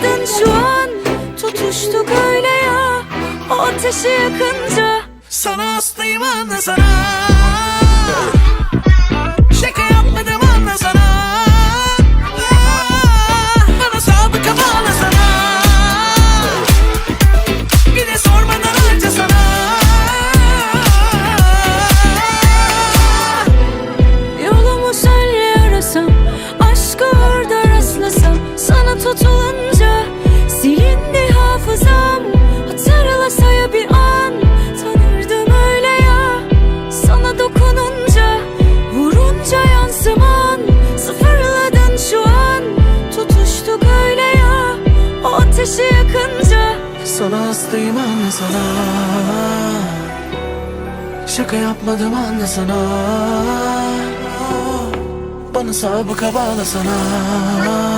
Sıfırladın şu an Tutuştuk öyle ya. O ateşi yakınca Sana hastayım anla sana ateşi yakınca. Sana hastayım anla sana. Şaka yapmadım anla sana. Bana sabıka bağla sana